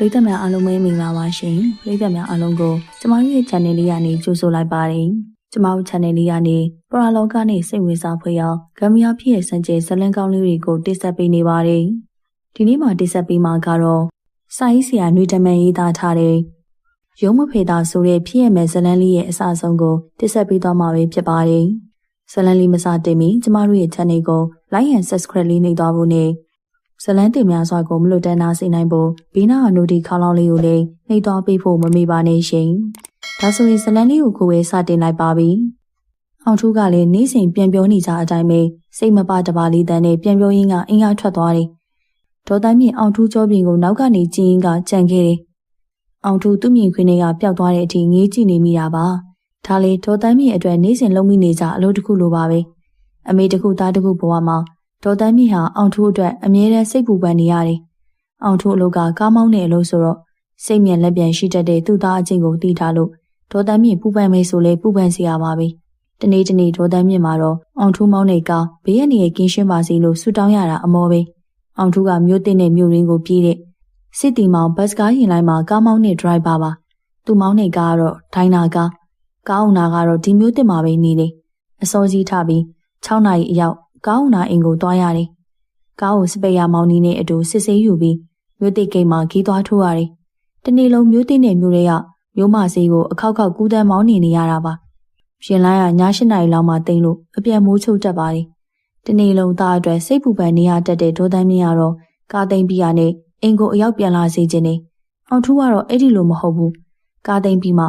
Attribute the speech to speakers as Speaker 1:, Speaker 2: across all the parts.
Speaker 1: ပရိသတ်များအားလုံးပဲမင်္ဂလာပါရှင်ပရိသတ်များအားလုံးကိုကျမတို့ရဲ့ channel လေးကနေကြိုဆိုလိုက်ပါတယ်ကျမတို့ channel လေးကနေပရာလောကနဲ့စိတ်ဝင်စားဖွယ်ရာဂမ်မီယာဖြစ်ရဲ့စံကျဲဇလန်ကောင်းလေးတွေကိုတင်ဆက်ပေးနေပါတယ်ဒီနေ့မှာတင်ဆက်ပေးမှာကတော့စာရေးဆရာနှွေတမန်ရေးသားထားတဲ့ရုံးမဖေတာဆိုတဲ့ဖြစ်ရမယ်ဇလန်လေးရဲ့အစအဆုံးကိုတင်ဆက်ပေးသွားမှာပဲဖြစ်ပါတယ်ဇလန်လေးမစတင်မီကျမတို့ရဲ့ channel ကို like and subscribe လေးနှိပ်သွားဖို့နဲ့ ဇလန်းတင်များစွာကိုမလွတ်တမ်းနာစေနိုင်ဖို့ဘေးနာအနုဒီခေါင်းလောင်းလေးကိုလည်းနှိပ်သွားပေးဖို့မမေ့ပါနဲ့ရှင်။ဒါဆိုရင်ဇလန်းလေးကိုကိုယ်ပဲစတင်လိုက်ပါပြီ။အောင်ထူးကလည်းနေ့စဉ်ပြန်ပြောနေကြအတိုင်းပဲစိတ်မပတပါလေးတန်းနဲ့ပြန်ပြောရင်းကအင်အားထွက်သွားတယ်။ဒေါ်တန်းမြင့်အောင်ထူးကြောပြင်ကိုနောက်ကနေကြည့်ရင်းကကြံခဲ့တယ်။အောင်ထူးသူ့မြင်ခွင်းထဲကပျောက်သွားတဲ့အထိငေးကြည့်နေမိတာပါ။ဒါလေဒေါ်တန်းမြင့်အတွက်နေ့စဉ်လုံးမိနေကြအလုပ်တစ်ခုလိုပါပဲ။အမေတစ်ခုသားတစ်ခုဘဝမှာ ဒေါ်တန်းမြင့်ဟာအောင်ထူးအတွက်အမြဲတမ်းစိတ်ပူပန်နေရတယ်။အောင်ထူးအလုပ်ကကားမောင်းတဲ့အလုပ်ဆိုတော့စိတ်မြန်လက်ပြန်ရှိတတ်တဲ့သူ့သားအချင်းကိုတီးထားလို့ဒေါ်တန်းမြင့်ပူပန်မေးဆိုလဲပူပန်စီရပါပဲ။တနေ့တနေ့ဒေါ်တန်းမြင့်မှာတော့အောင်ထူးမောင်းတဲ့ကားဘေးရနေကင်းရှင်းပါစေလို့ဆုတောင်းရတာအမောပဲ။အောင်ထူးကမြို့တင်တဲ့မြို့ရင်းကိုပြေးတဲ့စစ်တီမောင်ဘတ်စကားရင်လိုက်မှာကားမောင်းတဲ့ဒရိုက်ဘာပါ။သူ့မောင်းတဲ့ကားကတော့ဒိုင်နာကားကားအောင်နာကတော့ဒီမြို့တင်မှာပဲနေတယ်။အစောကြီးထပြီး6နာရီအရောက် ကားဦးနာအိမ်ကိုသွားရတယ်။ကားကိုစပယ်ယာမောင်နီနဲ့အတူစစ်ဆေးယူပြီးမြို့တိတ်ကိတ်မှာခီးသွားထိုးရတယ်။တနေ့လုံးမြို့တိတ်နဲ့မြို့တွေကမြို့မစေးကိုအခောက်ခောက်ကူးတန်းမောင်းနေနေရတာပါ။ရှင်လိုင်းကည၈နာရီလောက်မှတိတ်လို့အပြတ်မိုးချုပ်တတ်ပါတယ်။တနေ့လုံးသားအတွက်စိတ်ပူပန်နေရတတ်တဲ့ဒေါ်တန်းမြင့်ကတော့ကားသိမ်းပြီးရနဲ့အိမ်ကိုအရောက်ပြန်လာစေခြင်းနဲ့အောင်ထူးကတော့အဲ့ဒီလိုမဟုတ်ဘူး။ကားသိမ်းပြီးမှ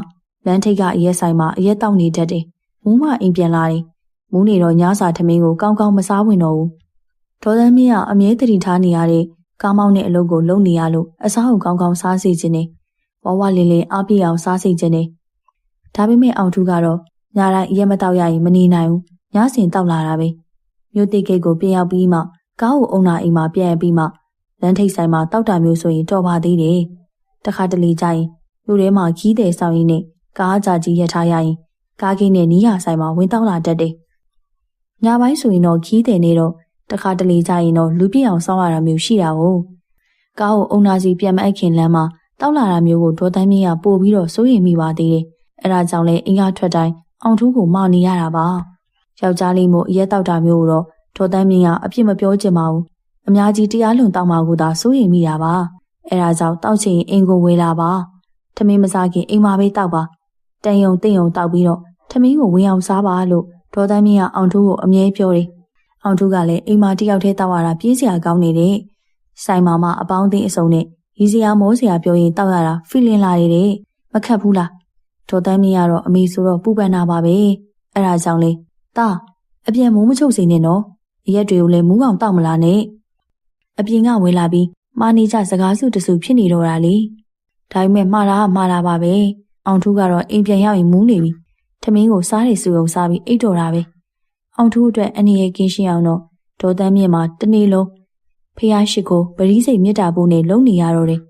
Speaker 1: လမ်းထိပ်ကအရက်ဆိုင်မှာအရက်တောက်နေတတ်တယ်။မူးမအိမ်ပြန်လာတယ် မူးနေတော့ညစာထမင်းကိုကောင်းကောင်းမစားဝင်တော့ဘူးဒေါ်သန်းမြင့်ကအမြဲတည်ထားနေရတဲ့ကားမောင်းတဲ့အလုပ်ကိုလုပ်နေရလို့အစားကိုကောင်းကောင်းစားစေခြင်းနဲ့ဝဝလေးလေးအားပြည့်အောင်စားစေခြင်းနဲ့ဒါပေမဲ့အောင်ထူးကတော့ညတိုင်းရက်မတောက်ရရင်မနေနိုင်ဘူးညစဉ်တောက်လာတာပဲမြို့တိတ်ဂိတ်ကိုပြန်ရောက်ပြီးမှကားကိုအုံနာအိမ်မှာပြန်ပြီးမှလမ်းထိပ်ဆိုင်မှာတောက်တာမျိုးဆိုရင်တော်ပါသေးတယ်တခါတလေကျရင်မြို့ထဲမှာခီးတယ်ဆောင်ရင်းနဲ့ကားကြကြီးရထားရရင်ကားကိန်းနဲ့နီးရဆိုင်မှာဝင်တောက်လာတတ်တယ် ညပိုင်းဆိုရင်တော့ခီးတယ်နေတော့တခါတလေကြရင်တော့လူပြည့်အောင်စောင်းရတာမျိုးရှိတာကိုကားကိုအုံနာစီပြန်မအိုက်ခင်လမ်းမှာတောက်လာတာမျိုးကိုဒေါ်တန်းမြင့်ကပို့ပြီးတော့စိုးရိမ်မိပါသေးတယ်အဲဒါကြောင့်လဲအင်္ဂါထွက်တိုင်းအောင်ထူးကိုမောင်နေရတာပါယောက်ျားလေးမို့အရက်တောက်တာမျိုးတော့ဒေါ်တန်းမြင့်ကအပြစ်မပြောချင်ပါဘူးအများကြီးတရားလွန်တောက်မှာကိုသာစိုးရိမ်မိတာပါအဲဒါကြောင့်တောက်ချင်အိမ်ကိုဝေးလာပါထမင်းမစားခင်အိမ်မှာပဲတောက်ပါတန်ယုံတင့်ယုံတောက်ပြီးတော့ထမင်းကိုဝင်အောင်စားပါလို့ ဒေါ်သန်းမြင့်ကအောင်ထူးကိုအမြဲပြောတယ်။အောင်ထူးကလည်းအိမ်မှာတယောက်တည်းတောက်ရတာပြေးစရာကောင်းနေတယ်။ဆိုင်မာမအပေါင်းအသင်းအစုံနဲ့ရီစရာမောစရာပြောရင်တောက်ရတာဖီလင်လာတယ်တဲ့။မခတ်ဘူးလား။ဒေါ်သန်းမြင့်ကတော့အမေဆိုတော့ပူပန်တာပါပဲ။အဲ့ဒါကြောင့်လေ။တာအပြင်မိုးမချုပ်စေနဲ့နော်။အရက်တွေကိုလည်းမူးအောင်တောက်မလားနဲ့။အပြင်ကဝင်လာပြီးမာနေကြစကားစုတစုဖြစ်နေတော့တာလေ။ဒါပေမဲ့မှားတာကမှားတာပါပဲ။အောင်ထူးကတော့အိမ်ပြန်ရောက်ရင်မူးနေပြီ ထမင်းကိုစားရစုံစားပြီးအိတ်တော်တာပဲအောင်ထူးအတွက်အနေရကင်းရှင်းအောင်တော့ဒေါ်တန်းမြင့်မှာတနေ့လုံးဖះရှိကိုပရိစိတ်မြတ်တာဖို့နဲ့လုံနေရတော့တယ်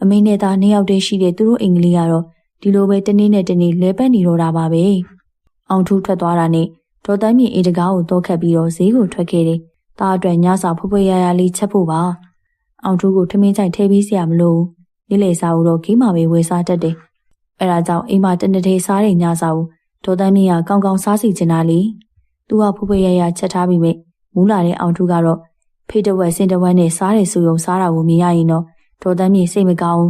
Speaker 1: အမေနဲ့သားနှစ်ယောက်တည်းရှိတဲ့သူတို့အင်္ဂလိပ်ကတော့ဒီလိုပဲတနေ့နဲ့တနေ့လဲပတ်နေတော့တာပါပဲအောင်ထူးထွက်သွားတာနဲ့ဒေါ်တန်းမြင့်အေးတကားကိုတော့ခတ်ပြီးတော့ဈေးကိုထွက်ခဲ့တယ်တားအတွက်ညစာဖွယ်ဖွယ်ရရလေးချက်ဖို့ပါအောင်ထူးကိုထမင်းချိုက်ထဲပြီးစရာမလိုနေ့လေစာဦးတော့ဂိမ်းမှာပဲဝယ်စားတတ်တယ်အဲဒါကြောင့်အိမ်မှာတနေ့တည်းစားတဲ့ညစာဦး ဒေါ်တန်းမြင့်ကကောင်းကောင်းစားစီချင်တာလေသူကဖူးဖွေးရရချက်ထားပြီးမြမူးလာတဲ့အောင်ထူးကတော့ဖေးတဝက်စင်တဝက်နဲ့စားတယ်ဆိုုံစားတာကိုမြင်ရရင်တော့ဒေါ်တန်းမြင့်စိတ်မကောင်း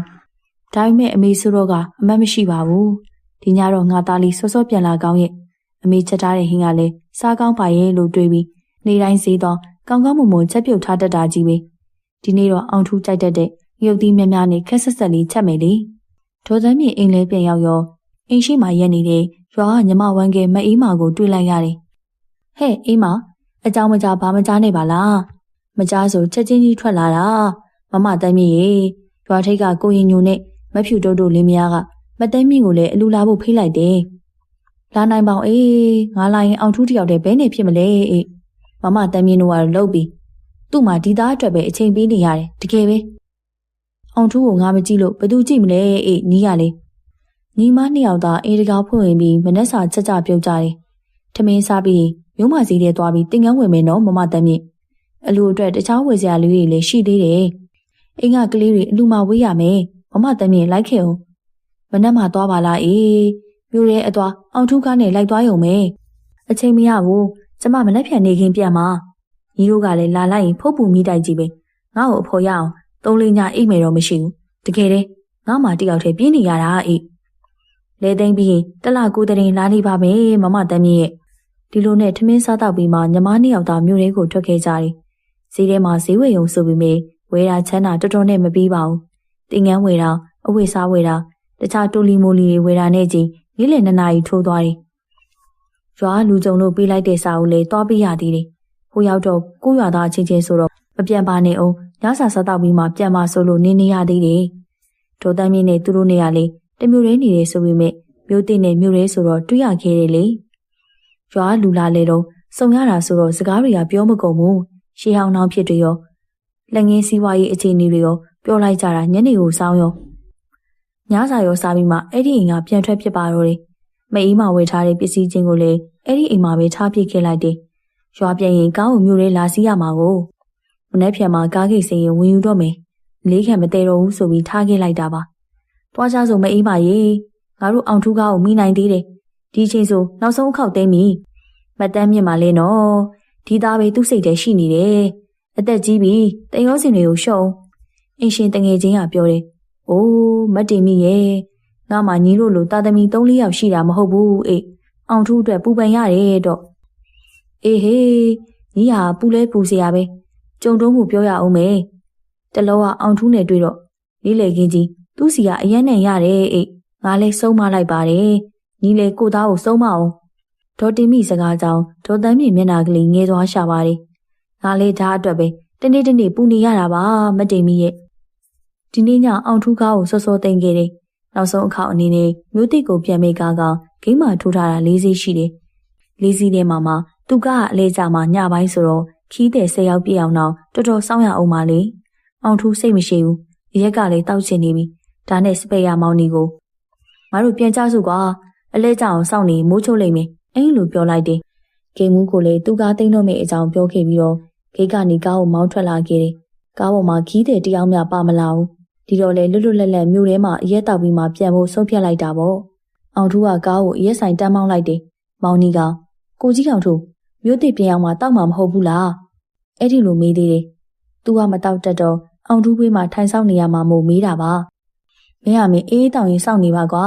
Speaker 1: ဒါပေမဲ့အမေဆိုတော့ကအမတ်မရှိပါဘူးဒီညတော့ငါသားလေးစောစောပြန်လာကောင်းရဲ့အမေချက်ထားတဲ့ဟင်းကလည်းစားကောင်းပါရဲ့လို့တွေးပြီးနေတိုင်းဈေးတော့ကောင်းကောင်းမွန်မွန်ချက်ပြုတ်ထားတတ်တာကြီးပဲဒီနေ့တော့အောင်ထူးကြိုက်တတ်တဲ့ရုပ်သီးများများနဲ့ခက်ဆက်ဆက်လေးချက်မယ်လေဒေါ်သန်းမြင့်အိမ်လဲပြန်ရောက်ရောအိမ်ရှိမှရက်နေတဲ့ ရွာကညီမဝမ်းကဲမအေးမာကိုတွေ့လိုက်ရတယ်။ဟဲ့အေးမာအကြောင်းမကြားဘာမကြားနေပါလား။မကြားဆိုချက်ချင်းကြီးထွက်လာတာ။မမတမ်းမြင့်ရေရွာထိပ်ကကိုရင်ညိုနဲ့မဖြူတိုးတိုးလေးမယားကမတမ်းမြင့်ကိုလည်းအလူလာဖို့ဖိလိုက်တယ်။လာနိုင်ပေါင်အေးငါလာရင်အောင်ထူးတယောက်တည်းဘဲနေဖြစ်မလဲအေးမမတမ်းမြင့်တို့ကတော့လှုပ်ပြီးသူ့မှာဒီသားအတွက်ပဲအချိန်ပေးနေရတယ်တကယ်ပဲ။အောင်ထူးကိုငါမကြည့်လို့ဘယ်သူကြည့်မလဲအေးနီးရလေ။ ညီမနှစ်ယောက်သာအေးတကားဖွင့်ဝင်ပြီးမနှက်စာချက်ကြပြုတ်ကြတယ်။ထမင်းစားပြီးမြို့မစည်းထဲသွားပြီးတင်ကန်းဝင်မယ်နော်မမတမ်းမြင့်။အလူအတွက်တခြားဝယ်စရာလူတွေလည်းရှိသေးတယ်။အိမ်ကကလေးတွေအလူမဝေးရမယ်မမတမ်းမြင်လိုက်ခဲ့အောင်မနှက်မှသွားပါလားအေးမြို့ရဲအသွားအောင်ထူးကားနဲ့လိုက်သွားရုံပဲအချိန်မရဘူးကျမမနှက်ဖြန်နေခင်းပြန်မှာညီတို့ကလည်းလာလိုက်ရင်ဖုတ်ပူမိတိုက်ကြီးပဲငါ့ကိုအဖော်ရအောင်သုံးလေးညအိတ်မယ်တော့မရှိဘူးတကယ်တည်းငါမှတယောက်တည်းပြင်းနေရတာအေး လဲသိမ့်ပြီးရင်တလကိုတရင်လာနေပါမယ်မမတမ်းမြင့်ရဲ့ဒီလိုနဲ့ထမင်းစားတော့ပြီးမှညီမနှစ်ယောက်သားမြို့ထဲကိုထွက်ခဲ့ကြတယ်ဈေးထဲမှာဈေးဝယ်ရုံဆိုပြီးမေဝယ်တာချမ်းတာတော်တော်နဲ့မပြီးပါဘူးတင်ငန်းဝယ်တာအဝတ်စားဝယ်တာတခြားတိုလီမိုလီတွေဝယ်တာနဲ့ကြီးနေ့လယ်နှစ်နာရီထိုးသွားတယ်ရွာလူကြုံလို့ပေးလိုက်တဲ့စာအုပ်လေးတွားပေးရသေးတယ်ဟိုရောက်တော့ကိုရွာသားချင်းချင်းဆိုတော့မပြန်ပါနဲ့အောင်ညစာစားတော့ပြီးမှပြန်ပါဆိုလို့နေနေရသေးတယ်ဒေါ်တမ်းမြင့်နဲ့သူတို့နေရလေ တမျိုးရဲနေတယ်ဆိုပေမဲ့မျိုးသိနဲ့မျိုးရဲဆိုတော့တွေ့ရခဲ့တယ်လေရွာလူလာလေတော့စုံရတာဆိုတော့စကားတွေကပြောမကုန်ဘူးရှေးဟောင်းနှောင်းဖြစ်တွေရောလက်ငင်းစည်းဝါးရေးအခြေအနေတွေရောပြောလိုက်ကြတာညနေကိုစောင်းရောညစာရောစားပြီးမှအဲ့ဒီအိမ်ကပြန်ထွက်ဖြစ်ပါတော့တယ်မအေးမဝယ်ထားတဲ့ပစ္စည်းချင်းကိုလည်းအဲ့ဒီအိမ်မှာပဲထားပစ်ခဲ့လိုက်တယ်ရွာပြန်ရင်ကားကိုမြို့ထဲလာစီးရမှာကိုမနေ့ပြန်မှာကားဂိတ်စင်ရင်ဝင်ယူတော့မယ်လေးခံမတဲတော့ဘူးဆိုပြီးထားခဲ့လိုက်တာပါ တွားကြဆိုမအေးပါရေငါတို့အောင်ထူးကားကိုမိနိုင်သေးတယ်ဒီချိန်ဆိုနောက်ဆုံးခောက်သိမ်းပြီမတန်းမြင့်ပါလေနော်ဒီသားပဲသူ့စိတ်ထဲရှိနေတယ်အသက်ကြီးပြီတန်ရောစင်တွေကိုရှုံအင်းရှင်တငယ်ချင်းကပြောတယ်အိုးမတ်တင်မိရဲ့ငါမှညီလို့လို့တာသမီ3-4ယောက်ရှိတာမဟုတ်ဘူးအေးအောင်ထူးအတွက်ပူပန်ရတယ်တော့အေးဟေးညီဟာပူလဲပူစရာပဲကြုံတုံးမှုပြောရအောင်မယ်တလောကအောင်ထူးနဲ့တွေ့တော့လေးလေကင်းကြီး သူ့စီကအရန်နဲ့ရတယ်အေးငါလဲဆုံးမလိုက်ပါတယ်ညီလေကိုသားကိုဆုံးမအောင်ဒေါ်တင်မိစကားကြောင့်ဒေါ်တန်းမြေမျက်နာကလေးငဲသွားရှာပါတယ်ငါလေးဒါအတွက်ပဲတနေ့တနေ့ပူနေရတာပါမတင်မိရဲ့ဒီနေ့ညအောင်ထူးကားကိုစောစောတင်ခဲ့တယ်နောက်ဆုံးအခေါက်အနေနဲ့မြို့တိတ်ကိုပြန်မေကားကဂိမ်းမှာထိုးထားတာ၄စီးရှိတယ်လေးစီးထဲမှာမှသူကအလဲကြမှာညပိုင်းဆိုတော့ခီးတဲ့၁၀ရောက်ပြည့်အောင်တော့တော်တော်စောင်းရအောင်ပါလေအောင်ထူးစိတ်မရှိဘူးရက် ကလည်းတောက်ချင်နေပြီ ဒါနဲ့စပယ်ရမောင်နီကိုငါတို့ပြန်ကြစုကွာအလဲကြအောင်စောင့်နေမိုးချိုးလိုက်မယ်အဲ့လိုပြောလိုက်တယ်ဂိမ်းမူးကိုလည်းသူကားသိမ်းတော့မယ့်အကြောင်းပြောခဲ့ပြီးတော့ဂိတ်ကနေကားကိုမောင်းထွက်လာခဲ့တယ်ကားပေါ်မှာခီးတဲ့တယောက်မျှပါမလာဘူးဒီတော့လေလွတ်လွတ်လပ်လပ်မြို့ထဲမှာအရက်တောက်ပြီးမှပြန်ဖို့ဆုံးဖြတ်လိုက်တာပေါ့အောင်ထူးကကားကိုအရက်ဆိုင်တန်းမောင်းလိုက်တယ်မောင်နီကကိုကြီးကောင်ထူမြို့တိပြန်အောင်မှတောက်မှာမဟုတ်ဘူးလားအဲ့ဒီလိုမေးသေးတယ်သူကမတောက်တတ်တော့အောင်ထူးဘေးမှာထိုင်ဆောင်နေရမှာမို့မေးတာပါ မင်းကမင်းအေးတောင်ရင်စောင့်နေပါကွာ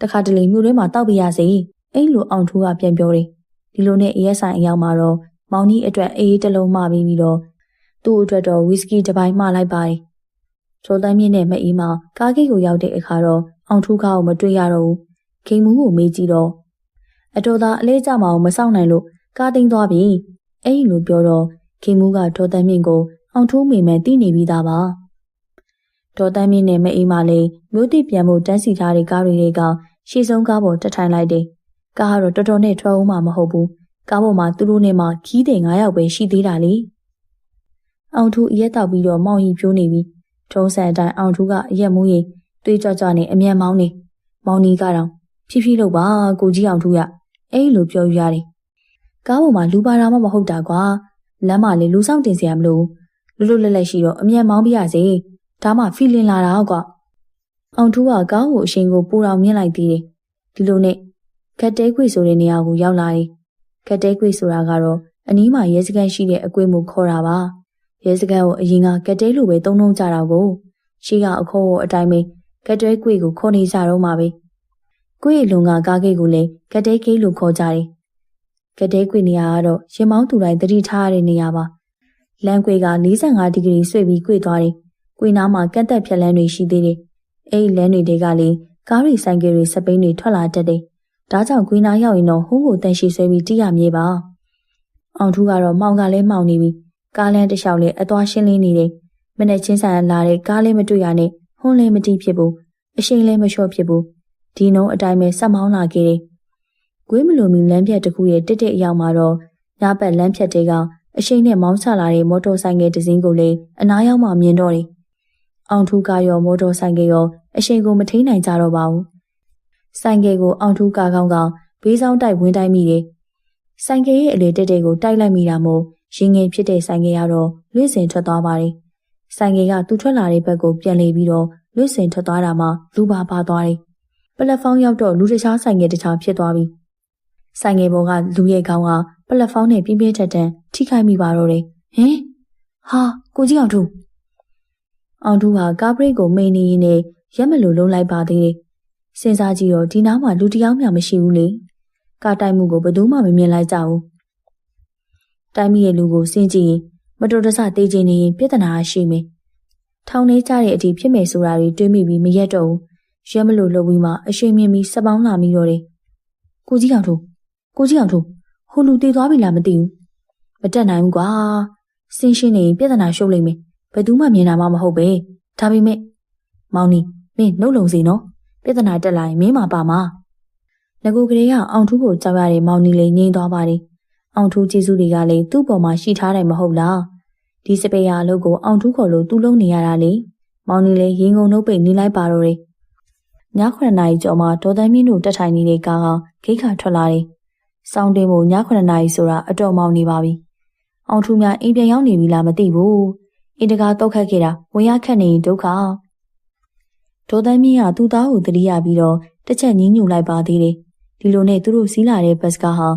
Speaker 1: တခါတလေမြို့ထဲမှာတောက်ပြရစေအဲ့လိုအောင်ထူးကပြန်ပြောတယ်ဒီလိုနဲ့အရက်ဆိုင်အရောက်မှာတော့မောင်ကြီးအတွက်အေးတလုံးမှပြီးပြီးတော့သူ့အတွက်တော့ဝီစကီတစ်ပိုင်းမှလိုက်ပါတယ်ချိုတန်းမြင့်နဲ့မအေးမကားဂိတ်ကိုရောက်တဲ့အခါတော့အောင်ထူးကားကိုမတွေ့ရတော့ဘူးခိမ်မူးကိုမေးကြည့်တော့အတော်သားအလေးကြမအောင်မဆောင်နိုင်လို့ကားသိမ်းသွားပြီအဲ့ဒီလိုပြောတော့ခိမ်မူးကဒေါ်တန်းမြင့်ကိုအောင်ထူးမိမယ်တီးနေပြီးသားပါ ဒေါ်တန်းမြင့်နဲ့မအေးမလေးမြို့တိပြန်ဖို့တန်းစီထားတဲ့ကားတွေကရှေ့ဆုံးကားပေါ်တက်ထိုင်လိုက်တယ်ကားကတော့တော်တော်နဲ့ထွက်ဦးမှာမဟုတ်ဘူးကားပေါ်မှာသူတို့နဲ့မှခီးတဲ့9ယောက်ပဲရှိသေးတာလေအောင်ထူးအရက်တောက်ပြီးတော့မောင်ရီပြိုးနေပြီထုံးစံအတိုင်းအောင်ထူးကအရက်မူးရင်တွေးကြကြနဲ့အမြန်မောင်းနေမောင်နီကတော့ဖြည်းဖြည်းလုပ်ပါကိုကြီးအောင်ထူးရအဲ့လိုပြောယူရတယ်ကားပေါ်မှာလူပါတာမှမဟုတ်တာကွာလမ်းမှာလေလူဆောင်တင်စရာမလိုလွတ်လွတ်လပ်လပ်ရှိတော့အမြန်မောင်းပြရစေ ဒါမှဖီလင်လာတာကွာအောင်ထူးကကားကိုအရှင်ကိုပူတော်မြင့်လိုက်သေးတယ်ဒီလိုနဲ့ခက်တဲခွေဆိုတဲ့နေရာကိုရောက်လာတယ်ခက်တဲခွေဆိုတာကတော့အနီးမှာရဲစခန်းရှိတဲ့အကွေးမှုခေါ်တာပါရဲစခန်းကိုအရင်ကကက်တဲလိုပဲသုံးနှုံးကြတာကိုရှိကအခေါ်အတိုင်းပဲကက်တဲကွေကိုခေါ်နေကြတော့မှာပဲကွေလုံကကားဂိတ်ကိုလည်းကက်တဲဂိတ်လို့ခေါ်ကြတယ်ကက်တဲကွေနေရာကတော့ရင်မောင်းသူတိုင်းတတိထားရတဲ့နေရာပါလမ်းကွေက45ဒီဂရီဆွေပြီးကွေသွားတယ် ကွေနားမှာကက်တက်ဖြက်လန်းတွေရှိသေးတယ်အဲ့ဒီလမ်းတွေကလည်းကားတွေဆိုင်ကယ်တွေစပိန်တွေထွက်လာတတ်တယ်ဒါကြောင့်ကွေနာရောက်ရင်တော့ဟိုးကိုတန်ရှိဆွဲပြီးတိရမြေပါအောင်ထူးကတော့မောင်ကလည်းမှောင်နေပြီကားလမ်းတစ်လျှောက်လည်းအသွားရှင်းလင်းနေတယ်မနဲ့ချင်းဆိုင်လာတဲ့ကားလည်းမတွေ့ရနဲ့ဟွန်းလည်းမတိဖြစ်ဘူးအရှိန်လည်းမလျှော့ဖြစ်ဘူးဒီနှုံးအတိုင်းပဲဆက်မောင်းလာခဲ့တယ်ကွေးမလိုမီလမ်းဖြတ်တစ်ခုရဲ့တစ်တစ်အရောက်မှာတော့ညပတ်လမ်းဖြတ်တဲကအရှိန်နဲ့မောင်းချလာတဲ့မော်တော်ဆိုင်ကယ်တစ်စီးကိုလည်းအနားရောက်မှမြင်တော့တယ် အောင်ထူးကားရောမော်တော်ဆိုင်ကယ်ရောအရှိန်ကိုမထိန်နိုင်ကြတော့ပါဘူးဆိုင်ကယ်ကိုအောင်ထူးကားကောင်းကောင်းဘေးဆောင်တိုက်ဝင်တိုင်းမိတယ်။ဆိုင်ကယ်ရဲ့အလေတက်တဲ့ကိုတိုက်လိုက်မိတာမို့ရင်ငယ်ဖြစ်တဲ့ဆိုင်ကယ်ကတော့လွင့်စင်ထွက်သွားပါတယ်။ဆိုင်ကယ်ကသူ့ထွက်လာတဲ့ဘက်ကိုပြန်လေပြီးတော့လွတ်စင်ထွက်သွားတာမှလူပါပါသွားတယ်ပလက်ဖောင်းရောက်တော့လူတခြားဆိုင်ငယ်တခြားဖြစ်သွားပြီဆိုင်ငယ်ပေါ်ကလူရဲ့ခေါင်းကပလက်ဖောင်းနဲ့ပြင်းပြင်းထန်ထန်ထိခိုက်မိပါတော့တယ်ဟင်ဟာကိုကြီးအောင်ထူ အောင်ထူဟာကားဘရိတ်ကိုမိန်နေရင်နဲ့ရက်မလို့လုံးလိုက်ပါသေးတယ်စဉ်းစားကြည့်တော့ဒီနားမှာလူတယောက်မှမရှိဘူးလေကားတိုက်မှုကိုဘယ်သူမှမမြင်လိုက်ကြဘူးတိုင်းမိရဲ့လူကိုစင်ကြည့်ရင်မတော်တဆသေးခြင်းနေရင်ပြဿနာရှိမယ်ထောင်ထဲကြတဲ့အထိဖြစ်မယ်ဆိုတာတွေတွေးမိပြီးမရက်တော့ဘူးရဲမလို့လှုပ်ပြီးမှအရှိန်မြင့်ပြီးစပောင်းလာမိတော့တယ်ကိုကြီးအောင်ထိုးကိုကြီးအောင်ထိုးဟိုလူတည်သွားပြီလားမသိဘူးမတက်နိုင်ဘူးကွာစင်းရှင်းနေပြဿနာရှုပ်လိမ့်မယ် ဘယ်သူမှမြင်တာမှမဟုတ်ပဲဒါပေမဲ့မောင်နီမင်းနှုတ်လုံစီနော်ပြဿနာတက်လာရင်မင်းမပါမှာငကိုကလေးကအောင်ထူးကိုကြောက်ရတဲ့မောင်နီလေးငြိမ်သွားပါတယ်အောင်ထူးကျေးဇူးတွေကလည်းသူ့ပေါ်မှာရှိထားတယ်မဟုတ်လားဒီစပယ်ယာအလုပ်ကိုအောင်ထူးခေါ်လို့သူ့လုံးနေရတာလေမောင်နီလေးရင်ကုန်နှုတ်ပိတ်နေလိုက်ပါတော့တယ်ည9နာရီကျော်မှဒေါ်တန်းမြင့်တို့တက်ထိုင်နေတဲ့ကားကဂိတ်ခါထွက်လာတယ်။စောင်းတင်ဖို့ည9နာရီဆိုတာအတော်မောင်နေပါပြီ။အောင်ထူးများအိမ်ပြန်ရောက်နေပြီလားမသိဘူး။ အင်တကာတောက်ခတ်ခဲ့တာဝင်ရခတ်နေရင်ဒုက္ခ။ဒေါ်တန်းမြင့်ကသူ့သားကိုတတိယပြီးတော့တစ်ချက်ညင်းညူလိုက်ပါသေးတယ်။ဒီလိုနဲ့သူတို့စီးလာတဲ့ဘတ်စကားဟာ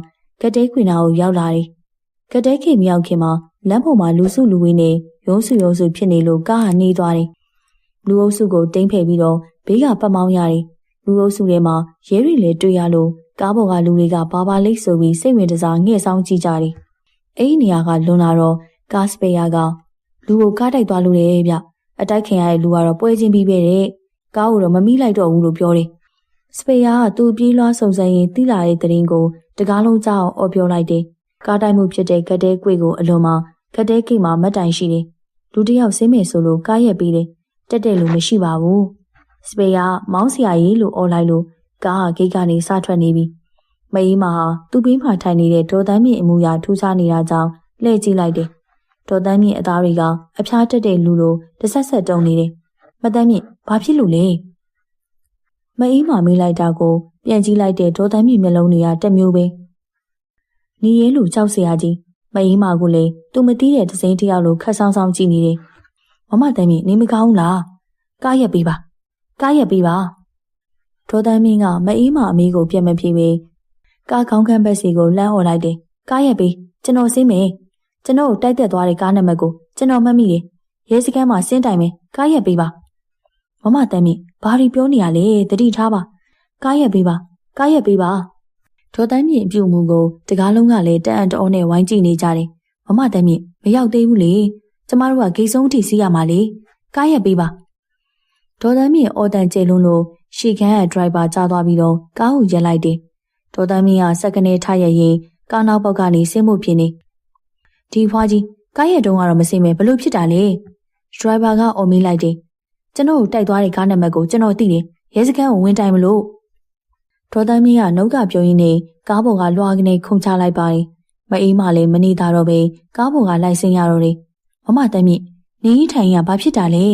Speaker 1: ကတဲခွေနာကိုရောက်လာတယ်။ကတဲခေမြောက်ခင်မှာလမ်းပေါ်မှာလူစုလူဝေးနဲ့ရုံးစုရုံးစုဖြစ်နေလို့ကားဟာနေသွားတယ်။လူအုပ်စုကိုတိမ့်ဖယ်ပြီးတော့ဘေးကပတ်မောင်းရတယ်။လူအုပ်စုထဲမှာရဲတွေလည်းတွေ့ရလို့ကားပေါ်ကလူတွေကဘာဘာလိတ်ဆိုပြီးစိတ်ဝင်စားငှဲ့ဆောင်ကြည့်ကြတယ်။အဲ့ဒီနေရာကလွန်လာတော့ကားစပယ်ယာက လူကိုကားတိုက်သွားလို့လေဗျ။အတိုက်ခင်ရတဲ့လူကတော့ပွဲချင်းပြီးပဲတဲ့။ကားကိုတော့မမိလိုက်တော့ဘူးလို့ပြောတယ်။စပယ်ယာကသူ့ပြေးလွှားစုံစမ်းရင်တိလာတဲ့တရင်ကိုတကားလုံးကြောက်အောင်ပြောလိုက်တယ်။ကားတိုက်မှုဖြစ်တဲ့ကတဲကွေကိုအလွန်မှာကတဲကိတ်မှာမတ်တိုင်ရှိတယ်။လူတယောက်ဆင်းမယ်ဆိုလို့ကားရက်ပြီးတယ်။တက်တဲ့လူမရှိပါဘူး။စပယ်ယာမောင်းဆရာကြီးလို့អော်လိုက်လို့ကားဟာဂိတ်ကနေစထွက်နေပြီ။မအေးမာဟာသူ့ဘေးမှာထိုင်နေတဲ့ဒေါ်တန်းမြင့်အမူအရာထူးခြားနေတာကြောင့်လှည့်ကြည့်လိုက်တယ်။ ဒေါ်တန်းမြင့်အသားတွေကအဖျားတက်တဲ့လူလိုတစ်ဆက်ဆက်တုံနေတယ်။မတန်းမြင့်ဘာဖြစ်လို့လဲ။မအေးမာမေးလိုက်တာကိုပြန်ကြည့်လိုက်တဲ့ဒေါ်တန်းမြင့်မျက်လုံးတွေကတက်မျိုးပဲ။နီရဲလူကြောက်စရာကြီးမအေးမာကလည်းသူမသိတဲ့ဒစိမ့်တယောက်လိုခက်ဆောင်ဆောင်ကြည့်နေတယ်။မမတန်းမြင့်နေမကောင်းလား။ကားရက်ပေးပါ။ကားရက်ပေးပါ။ဒေါ်တန်းမြင့်ကမအေးမာအမေကိုပြန်မပြေပဲကားခေါင်းခန်းဘက်စီကိုလှမ်းអော်လိုက်တယ်။ကားရက်ပေးကျွန်တော်ဆင်းမယ်။ ကျွန်တော်တိုက်သက်သွားတဲ့ကားနံပါတ်ကိုကျွန်တော်မှတ်မိတယ်။ရဲစခန်းမှာဆင်းတိုင်မယ်။ကားရက်ပေးပါ။မမတန်းမြင့်ဘာတွေပြောနေရလဲတတိထားပါ။ကားရက်ပေးပါ။ကားရက်ပေးပါ။ဒေါ်တန်းမြင့်အပြုံမှုကိုတကားလုံးကလည်းတအံ့တော်နဲ့ဝိုင်းကြည့်နေကြတယ်။မမတန်းမြင့်မရောက်သေးဘူးလေ။ကျမတို့ကဂိတ်ဆုံးထိစီးရမှာလေ။ကားရက်ပေးပါ။ဒေါ်တန်းမြင့်အော်တန်ကျဲလုံးလို့ရှီခန်းရဲ့ဒရိုက်ဘာကြားသွားပြီးတော့ကားကိုရက်လိုက်တယ်။ဒေါ်တန်းမြင့်ကစက်ကနေထရရင်ကားနောက်ပေါက်ကနေဆင်းမှုဖြစ်နေ။ ဒီဖွားကြီးကားရဲ့တုံးကတော့မစင်ပဲဘလို့ဖြစ်တာလဲ။ဒရိုက်ဘာကအော်မေးလိုက်တယ်။ကျွန်တော်ကိုတိုက်သွားတဲ့ကားနံပါတ်ကိုကျွန်တော်သိတယ်။ရဲစခန်းကိုဝင်တိုင်မလို့ဒေါ်တန်းမြင့်ကနှုတ်ကပြောရင်းနဲ့ကားပေါ်ကလွှာကနေခုန်ချလိုက်ပါတယ်။မအေးမှလည်းမနေတာတော့ပဲကားပေါ်ကလိုက်ဆင်းရတော့တယ်။မမတန်းမြင့်နေကြီးထိုင်ရဘာဖြစ်တာလဲ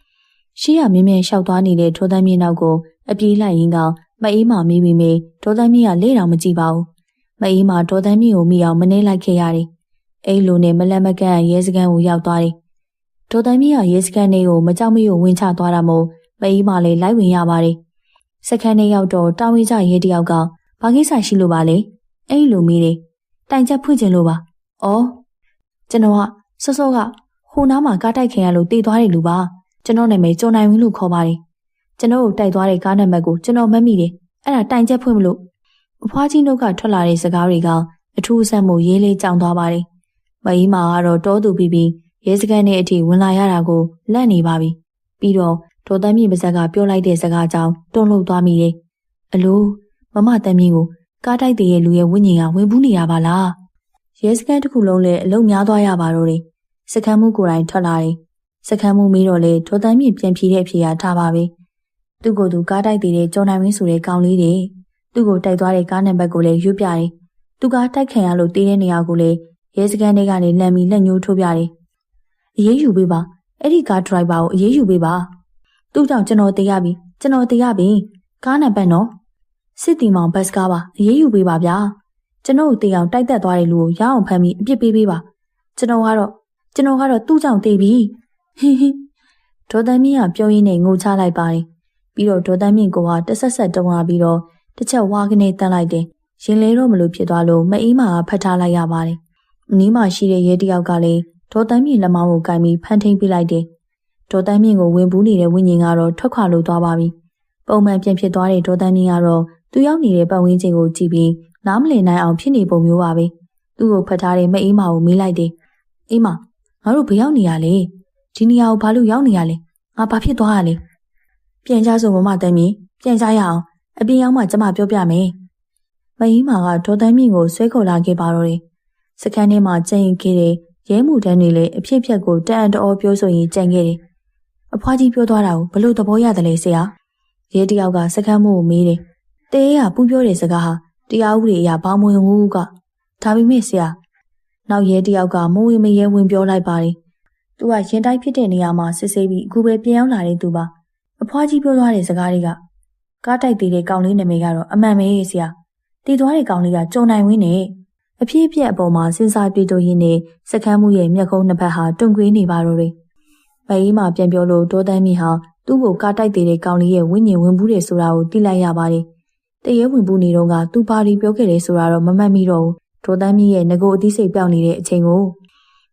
Speaker 1: ။ရှေ့ရမင်းမင်းလျှောက်သွားနေတဲ့ဒေါ်တန်းမြင့်နောက်ကိုအပြေးလိုက်ရင်းကမအေးမှမေးပြီးမေဒေါ်တန်းမြင့်ကလေ့တော်မကြည့်ပါဘူး။မအေးမှဒေါ်တန်းမြင့်ကိုမိအောင်မနှဲလိုက်ခဲ့ရတယ်။ အဲ့လိုနဲ့မလန့်မကန့်ရဲစခန်းကိုရောက်သွားတယ်။ဒေါ်တန်းမြင့်ကရဲစခန်းလေးကိုမကြောက်မရွံ့ဝင်ချသွားတာမို့မအေးမှလည်းလိုက်ဝင်ရပါတယ်။စခန်းထဲရောက်တော့တာဝန်ကျရဲတယောက်ကဘာကိစ္စရှိလို့ပါလဲ။အဲ့လိုမေးတယ်။တိုင်ချက်ဖွင့်ခြင်းလို့ပါ။အော်ကျွန်တော်ကစောစောကဟိုနားမှာကားတိုက်ခင်ရလို့တည်သွားတယ်လူပါ။ကျွန်တော်နာမည်ကျော်နိုင်ဝင်းလို့ခေါ်ပါတယ်။ကျွန်တော်ကိုတိုက်သွားတဲ့ကားနံပါတ်ကိုကျွန်တော်မှတ်မိတယ်။အဲ့ဒါတိုင်ချက်ဖွင့်မလို့အဖွားကြီးတို့ကထွက်လာတဲ့စကားတွေကအထူးဆန်းမှုရေးလေးကြောင်သွားပါတယ်။ မအီးမာကတော့တောသူပြီးပြီးရဲစခန်းထဲအထိဝင်လာရတာကိုလန့်နေပါပြီ။ပြီးတော့ဒေါ်တမ်းမြေပါဇက်ကပြောလိုက်တဲ့စကားကြောင့်တွန်းလှုပ်သွားမိတယ်။အလိုမမတမ်းမြေကိုကားတိုက်တဲ့လူရဲ့ဝိညာဉ်ကဝင်ဘူးနေရပါလား။ရဲစခန်းတစ်ခုလုံးလည်းအလုံးများသွားရပါတော့တယ်။စခန်းမှုကိုယ်တိုင်ထွက်လာတယ်။စခန်းမှုမေးတော့လေဒေါ်တမ်းမြေပြန်ဖြေတဲ့အဖြေကထားပါပဲ။သူ့ကိုယ်သူကားတိုက်တဲ့ကျော်နိုင်ဝင်းဆိုတဲ့ကောင်လေးတွေသူ့ကိုတိုက်သွားတဲ့ကားနံပါတ်ကိုလည်းရွတ်ပြတယ်။သူကတိုက်ခံရလို့တေးတဲ့နေရာကိုလည်း ရဲစခန်းထဲကနေလမ်းပြီးလက်ညှိုးထိုးပြတယ်။အေးအေးယူပေးပါ။အဲ့ဒီကားဒရိုက်ဘာကိုအေးအေးယူပေးပါ။သူ့ကြောင့်ကျွန်တော်တေးရပြီ။ကျွန်တော်တေးရပြီ။ကားနံပါတ်နော်။စစ်တီမောင်ဘတ်စကားပါ။အေးအေးယူပေးပါဗျာ။ကျွန်တော်ကိုတေးအောင်တိုက်တက်သွားတဲ့လူကိုရအောင်ဖမ်းပြီးအပြစ်ပေးပေးပါ။ကျွန်တော်ကတော့ကျွန်တော်ကတော့သူ့ကြောင့်တေးပြီ။ဟင်းဟင်းဒေါ်တန်းမြင့်ကပြောရင်းနဲ့ငိုချလိုက်ပါတယ်ပြီးတော့ဒေါ်တန်းမြင့်ကတဆက်ဆက်တုံးလာပြီးတော့တစ်ချက်ဝါကနေတန်းလိုက်တယ်ရင်လဲတော့မလို့ဖြစ်သွားလို့မအေးမာကဖတ်ထားလိုက်ရပါတယ် အနီးမှာရှိတဲ့ရဲတယောက်ကလည်းဒေါ်တန်းမြင့်လက်မောင်းကိုကင်ပြီးဖမ်းထိန်ပြလိုက်တယ်ဒေါ်တန်းမြင့်ကိုဝင်ပူးနေတဲ့ဝိညာဉ်ကတော့ထွက်ခွာလို့သွားပါပြီပုံမှန်ပြန်ဖြစ်သွားတဲ့ဒေါ်တန်းမြင့်ကတော့သူရောက်နေတဲ့ပတ်ဝန်းကျင်ကိုကြည့်ပြီးနားမလည်နိုင်အောင်ဖြစ်နေပုံမျိုးပါပဲသူ့ကိုဖတ်ထားတဲ့မအေးမာကိုမေးလိုက်တယ်အေးမာငါတို့ဘယ်ရောက်နေရလဲဒီနေရာကိုဘာလို့ရောက်နေရလဲငါဘာဖြစ်သွားရလဲပြန်ကြဆိုမမတန်းမြင့်ပြန်ကြရအောင်အပြင်ရောက်မှကျမပြောပြမယ်မအေးမာကဒေါ်တန်းမြင့်ကိုဆွဲခေါ်လာခဲ့ပါတော့တယ် စကန်ထဲမှာကြင်ခဲ့တဲ့ရဲမှုတန်းတွေလည်းအဖြစ်ဖြက်ကိုတအံ့တော်ပြောဆိုရင်ကြံခဲ့တယ်အဖွားကြီးပြောသွားတာကိုဘလို့သဘောရတယ်လဲဆရာရဲတယောက်ကစကန်မှုကိုမေးတယ်တဲရပူပြောတဲ့စကားဟာတရားဥပဒေအရဘာမဝင်ဘူးကဒါပေမဲ့ဆရာနောက်ရဲတယောက်ကမဝင်မရဲဝင်ပြောလိုက်ပါတယ်သူကရင်တိုက်ဖြစ်တဲ့နေရာမှာစစ်ဆေးပြီးအခုပဲပြန်ရောက်လာတဲ့သူပါအဖွားကြီးပြောသွားတဲ့စကားတွေကကားတိုက်သေးတဲ့ကောင်လေးနာမည်ကတော့အမှန်ပဲဆရာတည်သွားတဲ့ကောင်လေးကကြုံနိုင်ဝင်းနဲ့ အဖြစ်အပျက်အပေါ်မှာစဉ်းစားတွေးတိုးရင်းနဲ့စကမ်းမှုရဲ့မျက်ခုံးနှစ်ဖက်ဟာတွန့်ကွေးနေပါတော့တယ်။မအေးမှပြန်ပြောလို့ဒေါ်တန်းမီဟာသူ့ကိုကားတိုက်သေးတဲ့ကောင်လေးရဲ့ဝိညာဉ်ဝင်ဘူးတယ်ဆိုတာကိုသိလိုက်ရပါတယ်။တရေဝင်ဘူးနေတော့ကသူပါရီပြောခဲ့တယ်ဆိုတာတော့မမှတ်မိတော့ဘူး။ဒေါ်တန်းမီရဲ့ငကိုအသိစိတ်ပြောင်းနေတဲ့အချိန်ကို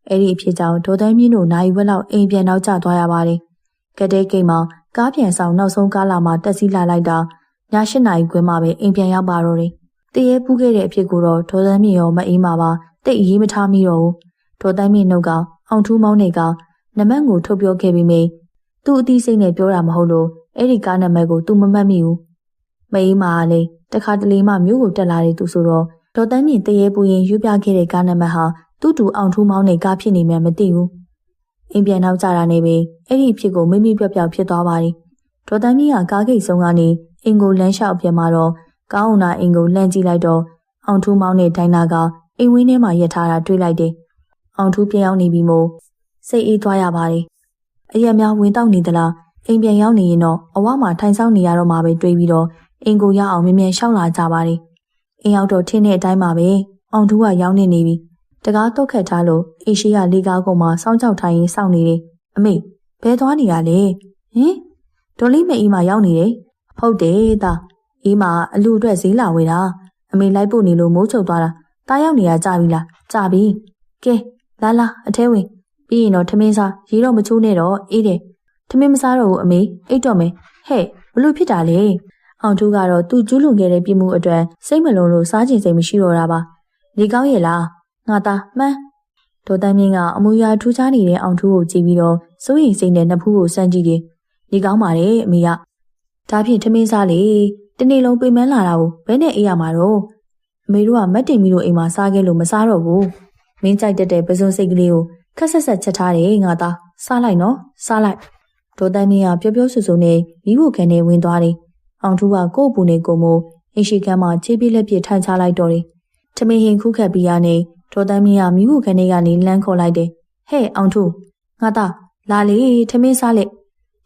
Speaker 1: အဲ့ဒီအဖြစ်ကြောင့်ဒေါ်တန်းမီတို့နိုင်ဝက်လောက်အိမ်ပြန်နောက်ကျသွားရပါတယ်။ကတဲ့ကိမ်မှာကားပြန်ဆောင်နောက်ဆုံးကားလာမှတက်စီလာလိုက်တာည၈နာရီခွဲမှပဲအိမ်ပြန်ရောက်ပါတော့တယ်။ တရေပူးခဲ့တဲ့အဖြစ်ကိုတော့ဒေါ်သန်းမြင့်ရောမအေးမှာပါတိတ်ရေးမထားမိတော့ဘူးဒေါ်သန်းမြင့်နှုတ်ကအောင်ထူးမောင်းနေကနမတ်ကိုထုတ်ပြောခဲ့ပြီးမိသူ့အသိစိတ်နဲ့ပြောတာမဟုတ်လို့အဲ့ဒီကားနမတ်ကိုသူမမှတ်မိဘူးမအေးမှာလေတခါတလေမှမြို့ကိုတက်လာတဲ့သူဆိုတော့ဒေါ်သန်းမြင့်တရေပူရင်ရွပြခဲ့တဲ့ကားနမတ်ဟာသူ့တူအောင်ထူးမောင်းနေကားဖြစ်နေမှမသိဘူးအိမ်ပြန်နောက်ကြတာနေပြီအဲ့ဒီအဖြစ်ကိုမိမိပြော့ပြော့ဖြစ်သွားပါတယ်ဒေါ်သန်းမြင့်ကကားဂိတ်ဆုံးကနေအင်ကိုလမ်းလျှောက်ပြန်มาတော့ ကောင်းအောင်နာအင်ကိုလှမ်းကြည့်လိုက်တော့အောင်ထူးမောင်နဲ့ဒိုင်နာကအိမ်ဝင်းထဲမှာရက်ထားတာတွေ့လိုက်တယ်။အောင်ထူးပြန်ရောက်နေပြီမို့စိတ်အေးသွားရပါတယ်။အရက်များဝင်တောက်နေသလားအိမ်ပြန်ရောက်နေရင်တော့အဝမှာထိုင်ဆောင်နေရတော့မှပဲတွေးပြီးတော့အိမ်ကိုရအောင်မြင်မြန်ရှောက်လာကြပါတယ်။အိမ်ရောက်တော့ထင်းတဲ့အတိုင်းပါပဲ။အောင်ထူးကရောက်နေနေပြီ။တကားတော့ခက်ထားလို့အိရှိကလေကားကုန်မှာစောင်းကြောက်ထိုင်ရင်းစောင့်နေတယ်။အမေဘယ်သွားနေရလဲ။ဟင်ဒေါ်လေးမအီမှာရောက်နေတယ်။ဟုတ်တယ်သား။ အေးမအလူအတွက်ဈေးလာဝေတာအမေလိုက်ပို့နေလို့မိုးချုပ်သွားတာတားရောက်နေရကြပြီလားကြပြီကဲလာလာအထဲဝင်ပြီးရင်တော့ထမင်းစားရေတော့မချိုးနဲ့တော့အေးတယ်ထမင်းမစားတော့ဘူးအမေအိတ်တော့မယ်ဟဲ့ဘလို့ဖြစ်တာလဲအောင်ထူးကတော့သူ့ကျူးလွန်ခဲ့တဲ့ပြမှုအတွက်စိတ်မလုံးလို့စားကျင်စိတ်မရှိတော့တာပါလေကောင်းရဲ့လားငါသားမှန်းဒေါ်တန်းမြင့်ကအမူအရာထူးခြားနေတဲ့အောင်ထူးကိုကြည့်ပြီးတော့စိုးရိမ်စိတ်နဲ့နှစ်ဖူးကိုစမ်းကြည့်တယ်လေကောင်းပါတယ်အမေကဒါဖြင့်ထမင်းစားလေ တနေ့လုံးပိမန်းလာတာကိုဘယ်နဲ့အေးရမှာတော့အမေတို့ကမတ်တင်မီတို့အိမ်မှာစားခဲ့လို့မစားတော့ဘူးမင်းကြိုက်တတ်တဲ့ပစုံစိတ်ကလေးကိုခက်ဆက်ဆက်ချက်ထားတယ်ငါသားစားလိုက်နော်စားလိုက်ဒေါ်တန်းမင်းကပျော်ပျော်ဆူဆူနဲ့မိဖို့ခံနေဝင်သွားတယ်အောင်ထူးကကို့ပူနဲ့ကိုမို့အိရှိကမ်းမှာခြေပြလက်ပြထိုင်ချလိုက်တော့တယ်ထမင်းဟင်ခုခတ်ပြီးရနေဒေါ်တန်းမင်းကမိဖို့ခံနေကနေလမ်းခေါ်လိုက်တယ်ဟဲ့အောင်ထူးငါသားလာလေထမင်းစားလက်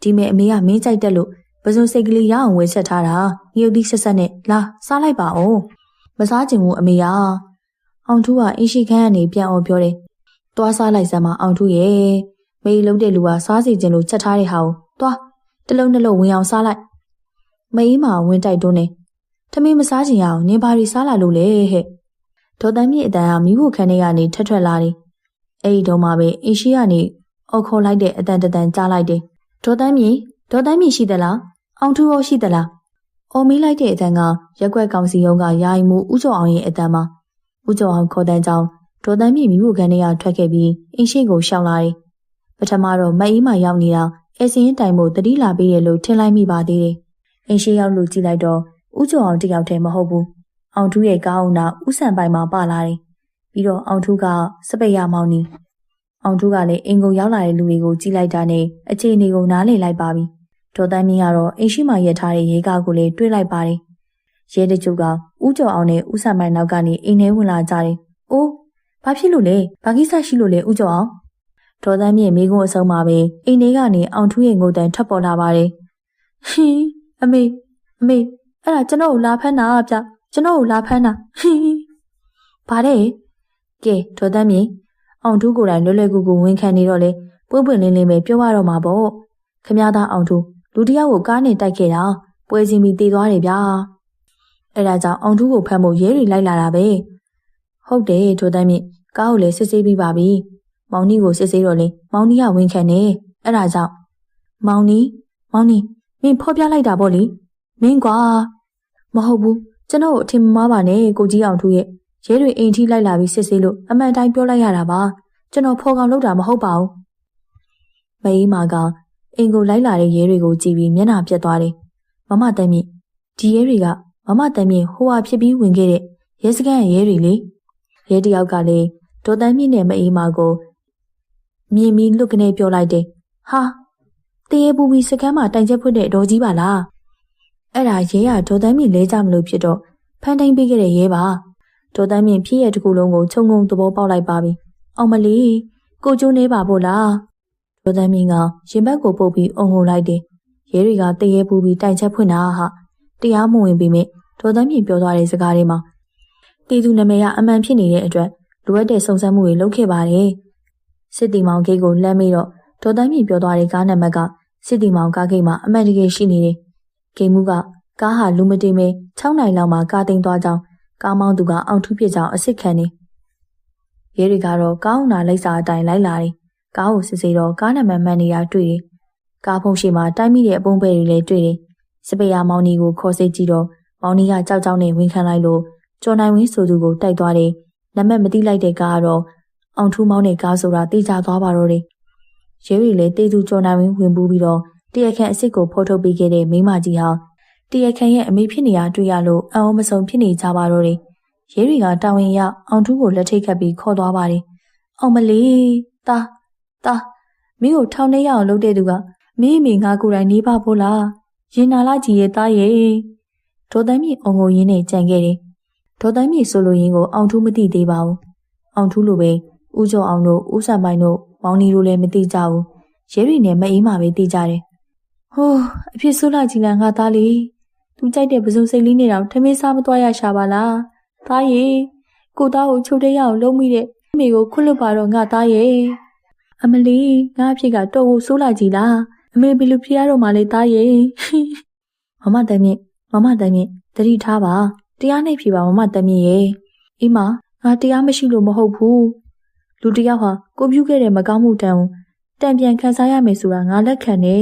Speaker 1: ဒီမဲ့အမေကမင်းကြိုက်တက်လို့ ပစုံစိတ်ကလေးရအောင်ဝယ်ချက်ထားတာငရုတ်သီးဆက်ဆက်နဲ့လာစားလိုက်ပါဦးမစားချင်ဘူးအမေရအောင်ထူးကအင်းရှိခန်းကနေပြန်အောင်ပြောတယ်သွားစားလိုက်စမ်းမအောင်ထူးရဲ့မေးလုံးတဲ့လူကစားစီခြင်းလို့ချက်ထားတဲ့ဟာကိုသွားတလုံးနှလုံးဝင်အောင်စားလိုက်မေးမှဝင်တိုက်တွန်းနေထမင်းမစားချင်ရအောင်နင်ဘာရီစားလာလို့လဲဟဲ့ဒေါ်တန်းမြင့်အတန်ကမိဖို့ခန်းထဲကနေထက်ထွက်လာတယ်အဲ့ဒီတော့မှပဲအင်းရှိကနေအော်ခေါ်လိုက်တဲ့အတန်တန်ကြားလိုက်တယ်ဒေါ်တန်းမြင့်ဒေါ်တန်းမြင့်ရှိသလား အောင်ထူးရောရှိသလား။အော်မီးလိုက်တဲ့အတန်းကရက်ွက်ကောင်စီရုံးကယာယီမှုဥကျော်အောင်ရဲ့အတန်းမှာဥကျော်အောင်ခေါ်တန်းကြောင်းဒေါ်တန်းမြင့်မိမှုခန်းထဲကထွက်ခဲ့ပြီးအင်းရှိကိုရှောက်လာတယ်။ပထမတော့မအေးမှရောက်နေတာအဲစင်းတိုင်မို့တတိလာပေးတယ်လို့ထင်လိုက်မိပါသေးတယ်။အင်းရှိရောက်လို့ကြည့်လိုက်တော့ဥကျော်အောင်တယောက်တည်းမဟုတ်ဘူး။အောင်ထူးရဲ့ကားအောင်နာဥဆန်ပိုင်မှာပါလာတယ်။ပြီးတော့အောင်ထူးကစပိတ်ရမောင်းနေ။အောင်ထူးကလည်းအင်ကိုရောက်လာတဲ့လူတွေကိုကြည့်လိုက်တာနဲ့အခြေအနေကိုနားလည်လိုက်ပါပြီ။ ဒေါ်တန်းမြင့်ကတော့အိမ်ရှိမှရက်ထားတဲ့ရေကားကိုလည်းတွေးလိုက်ပါတယ်။ရဲတကျုပ်ကဦးကျော်အောင်နဲ့ဦးဆန်မိုင်နောက်ကနေအိမ်ထဲဝင်လာကြတယ်။အိုးဘာဖြစ်လို့လဲ။ဘာကိစ္စရှိလို့လဲဦးကျော်အောင်။ဒေါ်တန်းမြင့်မိကုန်းအဆုံးမှာပဲအိမ်ထဲကနေအောင်ထူးရဲ့ငိုတန်ထပ်ပေါ်လာပါတယ်။ဟင်းအမေအမေအဲ့ဒါကျွန်တော်ကိုလာဖမ်းတာဗျ။ကျွန်တော်ကိုလာဖမ်းတာ။ဟင်းဘာတဲ့။ကဲဒေါ်တန်းမြင့်အောင်ထူးကိုယ်တိုင်လွယ်လွယ်ကူကူဝန်ခံနေတော့လေပွင့်ပွင့်လင်းလင်းပဲပြောရတော့မှာပေါ့။ခမည်းသားအောင်ထူး လူတစ်ယောက်ကိုကားနဲ့တိုက်ခဲ့တာပွဲစီမီတည်သွားတယ်ဗျာအဲ့ဒါကြောင့်အောင်ထူးကိုဖမ်းဖို့ရဲတွေလိုက်လာတာပဲဟုတ်တယ်ထိုတမ်းမြင့်ကားကိုလည်းစစ်ဆေးပြီးပါပြီမောင်နီကိုစစ်ဆေးတော့လေမောင်နီကဝင်ခံနေအဲ့ဒါကြောင့်မောင်နီမောင်နီမင်းဖော်ပြလိုက်တာပေါ့လေမင်းကွာမဟုတ်ဘူးကျွန်တော်ကိုအထင်မမှားပါနဲ့ကိုကြီးအောင်ထူးရဲ့ရဲတွေအိမ်ထိလိုက်လာပြီးစစ်ဆေးလို့အမှန်တိုင်းပြောလိုက်ရတာပါကျွန်တော်ဖော်ကောင်လုပ်တာမဟုတ်ပါဘူးမအေးမာက အင်ကိုလိုက်လာတဲ့ရဲတွေကိုကြည့်ပြီးမျက်နှာပြတ်သွားတယ်မမတမ်းမြင့်ဒီရဲတွေကမမတမ်းမြင့်ဟိုဟာဖြစ်ပြီးဝင်ခဲ့တဲ့ရဲစခန်းရဲ့ရဲတွေလေရဲတယောက်ကလည်းဒေါ်တမ်းမြင့်နဲ့မအေးမာကိုမြင်ပြီးလွတ်ကနေပြောလိုက်တယ်ဟာတရေပူပြီးစကမ်းမှာတိုင်ချက်ဖွင့်တဲ့ဒေါ်ကြီးပါလားအဲ့ဒါရဲကဒေါ်တမ်းမြင့်လဲကြမလို့ဖြစ်တော့ဖန်တိုင်းပေးခဲ့တဲ့ရဲပါဒေါ်တမ်းမြင့်ဖြစ်ရဲ့တစ်ခုလုံးကိုခြုံငုံသဘောပေါက်လိုက်ပါပြီအောင်မလီကိုကျိုးနေပါဖို့လား ဒေါ်တမ်းမြင့်ကရင်ဘက်ကိုပုတ်ပြီးအုံငုံလိုက်တယ်ရဲတွေကတရေပူပြီးတိုင်ချက်ဖွင့်တာဟာတရားမဝင်ပေမဲ့ဒေါ်တမ်းမြင့်ပြောသွားတဲ့စကားတွေမှာတီသူနာမည်ကအမှန်ဖြစ်နေတဲ့အတွက်လိုအပ်တဲ့စုံစမ်းမှုတွေလုပ်ခဲ့ပါတယ်စစ်တီမောင်ဂိတ်ကိုလှမ်းပြီးတော့ဒေါ်တမ်းမြင့်ပြောသွားတဲ့ကားနံပါတ်ကစစ်တီမောင်ကားဂိတ်မှာအမှန်တကယ်ရှိနေတယ်ဂိတ်မှုကကားဟာလူမတင်မဲ6နိုင်လောက်မှကားသိမ်းသွားကြောင်းကားမောင်းသူကအောင်ထူးပြစ်ကြောင်းအစ်စ်ခံနေရဲတွေကတော့ကားအောင်နာလိုက်စာအတိုင်းလိုက်လာတယ် ကားကိုစစ်ဆေးတော့ကားနံပါတ်မှန်နေတာတွေ့တယ်ကားဖုံးရှိမှာတိုက်မိတဲ့အပုံးပဲတွေလည်းတွေ့တယ်စပယ်ယာမောင်နီကိုခေါ်စိတ်ကြည့်တော့မောင်နီကကြောက်ကြောက်နဲ့ဝင်ခံလိုက်လို့ကျော်နိုင်ဝင်းဆိုသူကိုတိုက်သွားတယ်နံပါတ်မသိလိုက်တဲ့ကားကတော့အောင်ထူးမောင်းတဲ့ကားဆိုတာတေချာသွားပါတော့တယ်ရဲတွေလည်းတေသူကျော်နိုင်ဝင်းဝင်ပူးပြီးတော့တရခန့်အစ်စ်ကိုဖော်ထုတ်ပေးခဲ့တဲ့မိမကြီးဟာတရခန့်ရဲ့အမေဖြစ်နေရတွေ့ရလို့အံ့ဩမဆုံးဖြစ်နေကြပါတော့တယ်ရဲတွေကတာဝန်ရအောင်ထူးကိုလက်ထိတ်ခတ်ပြီးခေါ်သွားပါတယ်အောင်မလေးတာ တာမင်းကိုထောင်ထဲရအောင်လုပ်တဲ့သူကမင်းမိငါကိုယ်တိုင်နေပါဖို့လားရင်နာလာကြီးရဲ့သားရဲ့ဒေါ်တန်းမြေအုံငိုရင်းနဲ့ကြံခဲ့တယ်ဒေါ်တန်းမြေဆိုလိုရင်းကိုအောင်ထူးမသိသေးပါဘူးအောင်ထူးလိုပဲဦးကျော်အောင်တို့ဦးဆန်ပိုင်တို့မောင်နီတို့လည်းမသိကြဘူးရဲတွေနဲ့မအေးမှပဲသိကြတယ်ဟိုးအဖြစ်ဆိုးလာကြီးလားငါသားလေးသူကြိုက်တဲ့ပစုံစိတ်လေးနဲ့တော့ထမင်းစားမသွားရရှာပါလားသားရဲ့ကိုသားကိုချုပ်တဲ့ရအောင်လုံးမိတဲ့မိကိုခွတ်လွတ်ပါတော့ငါသားရဲ့ အမလီငါအဖြစ်ကတော့ကိုဆိုးလာကြီးလားအမေဘယ်လိုဖြစ်ရတော့မှလဲသားရဲ့မမတမ်းမြင့်မမတမ်းမြင့်တတိထားပါတရားနဲ့ဖြေပါမမတမ်းမြင့်ရဲ့အိမငါတရားမရှိလို့မဟုတ်ဘူးလူတစ်ယောက်ဟာကိုပြုတ်ခဲ့တဲ့မကောင်းမှုတန်ကိုတံပြန်ခံစားရမယ်ဆိုတာငါလက်ခံနေ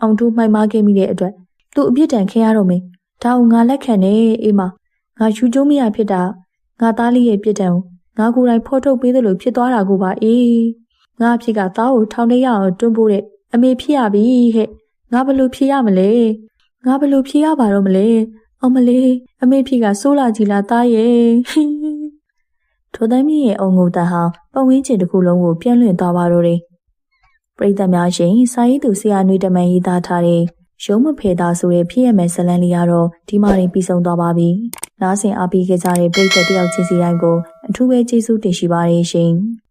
Speaker 1: အောင်တို့မှိုက်မားခဲ့မိတဲ့အတွက်သူ့အပြစ်ဒဏ်ခံရတော့မယ်ဒါကိုငါလက်ခံနေအိမငါယူကျုံးမရဖြစ်တာငါသားလေးရဲ့ပြစ်ဒဏ်ကိုငါကိုယ်တိုင်ဖော်ထုတ်ပေးသလိုဖြစ်သွားတာကိုပါအေး ငါအဖြစ်ကသားကိုထောင်ထဲရအောင်တွန်းပို့တဲ့အမေဖြစ်ရပြီဟဲ့ငါဘလို့ဖြစ်ရမလဲငါဘလို့ဖြစ်ရပါတော့မလဲအောင်မလေးအမေဖြစ်ကစိုးလာကြည်လားသားရဲ့ထိုတိုင်းမြင့်ရဲ့အုံငုံတန်ဟာပတ်ဝန်းကျင်တစ်ခုလုံးကိုပြန့်လွင့်သွားပါတော့တယ်ပရိသတ်များရှင်စာရေးသူဆရာနှွေတမန်ရေးသားထားတဲ့ရုံးမဖေတာဆိုတဲ့ဖြစ်ရမယ်ဇလန်လေးကတော့ဒီမှာရင်ပြီးဆုံးသွားပါပြီ။နားဆင်အားပေးခဲ့ကြတဲ့ပရိသတ်တယောက်ချင်းစီတိုင်းကိုအထူးပဲကျေးဇူးတင်ရှိပါတယ်ရှင်။